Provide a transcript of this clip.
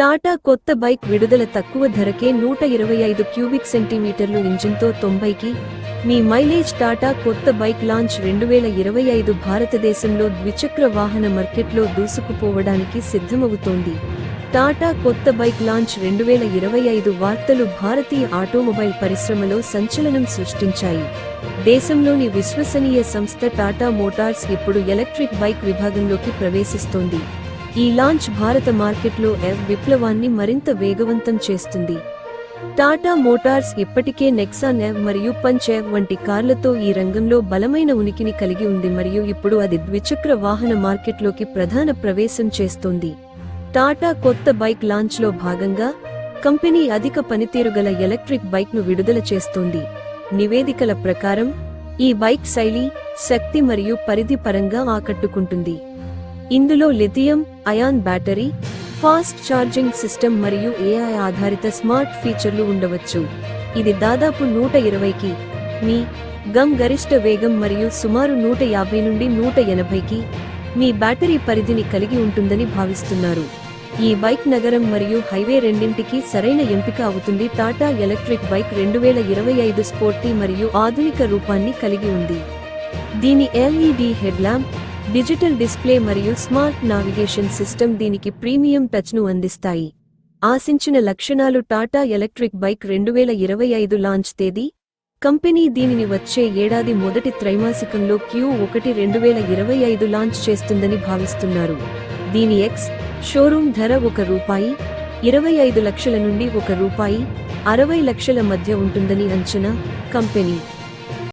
టాటా కొత్త బైక్ విడుదల తక్కువ ధరకే నూట ఇరవై ఐదు క్యూబిక్ సెంటీమీటర్లు ఇంజిన్తో తొంభైకి మీ మైలేజ్ టాటా కొత్త బైక్ లాంచ్ రెండు వేల ఇరవై ఐదు భారతదేశంలో ద్విచక్ర వాహన మార్కెట్లో దూసుకుపోవడానికి సిద్ధమవుతోంది. టాటా కొత్త బైక్ లాంచ్ రెండు వేల ఇరవై ఐదు వార్తలు భారతీయ ఆటోమొబైల్ పరిశ్రమలో సంచలనం సృష్టించాయి. దేశంలోని విశ్వసనీయ సంస్థ టాటా మోటార్స్ ఇప్పుడు ఎలక్ట్రిక్ బైక్ విభాగంలోకి ప్రవేశిస్తోంది. ఈ లాంచ్ భారత మార్కెట్లో ఎవ్ విప్లవాన్ని మరింత వేగవంతం చేస్తుంది. టాటా మోటార్స్ ఇప్పటికే నెక్సాన్ ఎవ్ మరియు పంచ్ ఎవ్ వంటి కార్లతో ఈ రంగంలో బలమైన ఉనికిని కలిగి ఉంది మరియు ఇప్పుడు అది ద్విచక్ర వాహన మార్కెట్లోకి ప్రధాన ప్రవేశం చేస్తోంది. టాటా కొత్త బైక్ లాంచ్లో భాగంగా కంపెనీ అధిక పనితీరు గల ఎలక్ట్రిక్ బైక్ను విడుదల చేస్తోంది. నివేదికల ప్రకారం ఈ బైక్ శైలి శక్తి మరియు పరిధి పరంగా ఆకట్టుకుంటుంది. ఇందులో lithium ion battery fast charging system మరియు ఏఐ ఆధారిత స్మార్ట్ ఫీచర్లు ఉండవచ్చు. ఇది దాదాపు నూట ఇరవైకి మీ గమ్ గరిష్ట వేగం మరియు సుమారు నూట యాభై నుండి నూట ఎనభైకి మీ బ్యాటరీ పరిధిని కలిగి ఉంటుందని భావిస్తున్నారు. ఈ బైక్ నగరం మరియు హైవే రెండింటికి సరైన ఎంపిక అవుతుంది. టాటా ఎలక్ట్రిక్ బైక్ రెండు వేల ఇరవై ఐదు స్పోర్టీ మరియు ఆధునిక రూపాన్ని కలిగి ఉంది. దీని LED head lamp digital display మరియు స్మార్ట్ నావిగేషన్ సిస్టమ్ దీనికి ప్రీమియం టచ్ను అందిస్తాయి. ఆశించిన లక్షణాలు టాటా ఎలక్ట్రిక్ బైక్ రెండు వేల ఇరవై ఐదు లాంచ్ తేదీ. కంపెనీ దీనిని వచ్చే ఏడాది మొదటి త్రైమాసికంలో క్యూ ఒకటి రెండు వేల ఇరవై ఐదు లాంచ్ చేస్తుందని భావిస్తున్నారు. దీని ఎక్స్ షోరూమ్ ధర ఒక రూపాయి ఇరవై ఐదు లక్షల నుండి ఒక రూపాయి అరవై లక్షల మధ్య ఉంటుందని అంచనా కంపెనీ.